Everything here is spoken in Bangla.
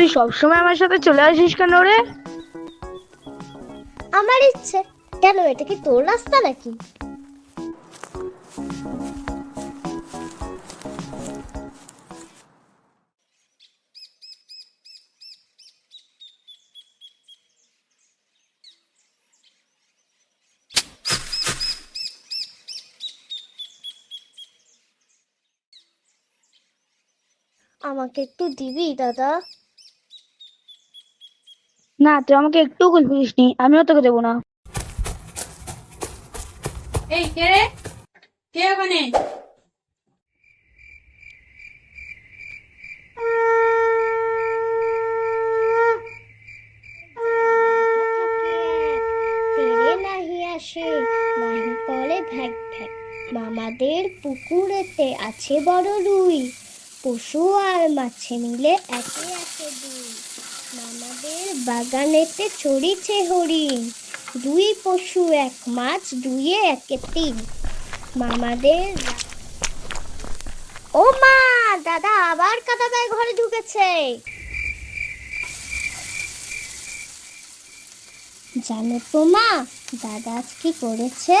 তুই সবসময় আমার সাথে চলে আসিস কেন রে? আমার ইচ্ছে। কেন, এটা কি তোর রাস্তা নাকি? আমাকে একটু দিবি, দাদা? না তুই আমাকে একটু কুল নি আমিও তোকে দেবো না। এই কে রে? কে ওখানে? নাহি আসে নাহি করে ভ্যাক ভ্যাক মামাদের পুকুরেতে আছে বড় রুই পশু আর মাছে মিলে একে একে দুই। মামাদের বাগানেতে চড়িছে হরিণ। দুই পশু, এক মাছ, দুইয়ে একে তিন। মামাদের ও মা, দাদা আবার কাদাটায় ঘরে ঢুকেছে। জানো তো মা, দাদা আজ কি করেছে?